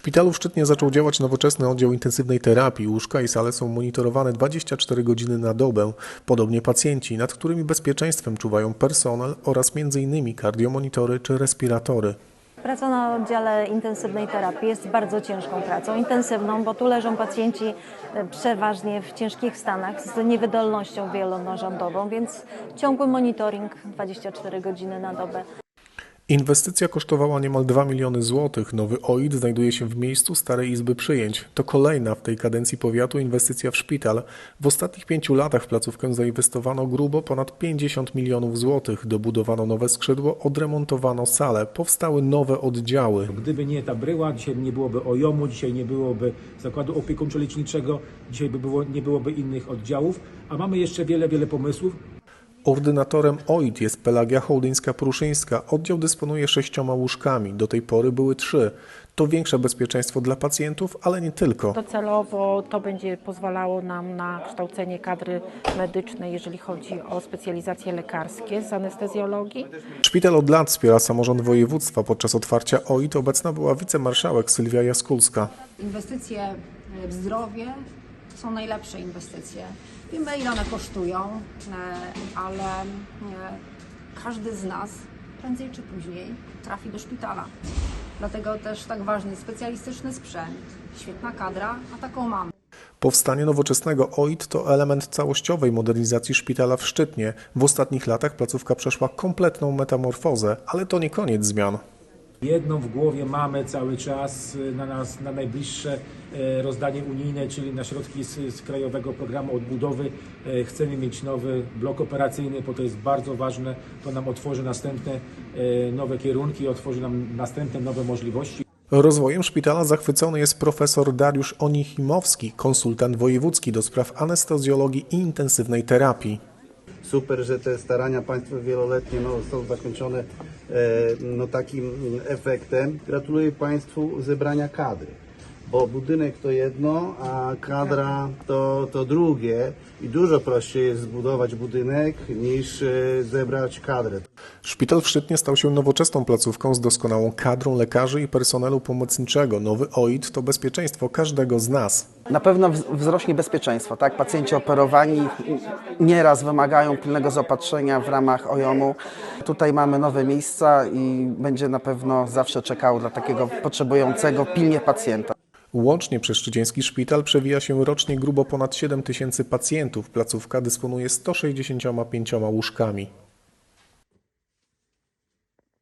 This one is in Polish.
szpitalu w Szczytnie zaczął działać nowoczesny oddział intensywnej terapii. Łóżka i sale są monitorowane 24 godziny na dobę. Podobnie pacjenci, nad którymi bezpieczeństwem czuwają personel oraz m.in. kardiomonitory czy respiratory. Praca na oddziale intensywnej terapii jest bardzo ciężką pracą, intensywną, bo tu leżą pacjenci e, przeważnie w ciężkich stanach z niewydolnością wielonarządową, więc ciągły monitoring 24 godziny na dobę. Inwestycja kosztowała niemal 2 miliony złotych. Nowy OID znajduje się w miejscu starej izby przyjęć. To kolejna w tej kadencji powiatu inwestycja w szpital. W ostatnich pięciu latach w placówkę zainwestowano grubo ponad 50 milionów złotych. Dobudowano nowe skrzydło, odremontowano salę, powstały nowe oddziały. Gdyby nie ta bryła, dzisiaj nie byłoby OJOM-u, dzisiaj nie byłoby zakładu opiekuńczo-leczniczego, dzisiaj by było, nie byłoby innych oddziałów, a mamy jeszcze wiele, wiele pomysłów. Ordynatorem OID jest Pelagia Hołdyńska-Pruszyńska. Oddział dysponuje sześcioma łóżkami. Do tej pory były trzy. To większe bezpieczeństwo dla pacjentów, ale nie tylko. Docelowo to będzie pozwalało nam na kształcenie kadry medycznej, jeżeli chodzi o specjalizacje lekarskie z anestezjologii. Szpital od lat wspiera samorząd województwa. Podczas otwarcia OID obecna była wicemarszałek Sylwia Jaskulska. Inwestycje w zdrowie są najlepsze inwestycje. Wiemy, ile one kosztują, e, ale e, każdy z nas prędzej czy później trafi do szpitala. Dlatego też tak ważny specjalistyczny sprzęt, świetna kadra, a taką mamy. Powstanie nowoczesnego OID to element całościowej modernizacji szpitala w Szczytnie. W ostatnich latach placówka przeszła kompletną metamorfozę, ale to nie koniec zmian. Jedną w głowie mamy cały czas y, na nas na najbliższe e, rozdanie unijne, czyli na środki z, z Krajowego Programu Odbudowy. E, Chcemy mieć nowy blok operacyjny, bo to jest bardzo ważne. To nam otworzy następne e, nowe kierunki, otworzy nam następne nowe możliwości. Rozwojem szpitala zachwycony jest profesor Dariusz Onichimowski, konsultant wojewódzki do spraw anestezjologii i intensywnej terapii. Super, że te starania Państwa wieloletnie no, są zakończone e, no, takim efektem. Gratuluję Państwu zebrania kadry, bo budynek to jedno, a kadra to, to drugie i dużo prościej jest zbudować budynek niż e, zebrać kadrę. Szpital w Szczytnie stał się nowoczesną placówką z doskonałą kadrą lekarzy i personelu pomocniczego. Nowy OID to bezpieczeństwo każdego z nas. Na pewno wz- wzrośnie bezpieczeństwo, tak? Pacjenci operowani nieraz wymagają pilnego zaopatrzenia w ramach OJOM-u. Tutaj mamy nowe miejsca i będzie na pewno zawsze czekało dla takiego potrzebującego pilnie pacjenta. Łącznie przez szczycieński szpital przewija się rocznie grubo ponad 7 tysięcy pacjentów. Placówka dysponuje 165 łóżkami.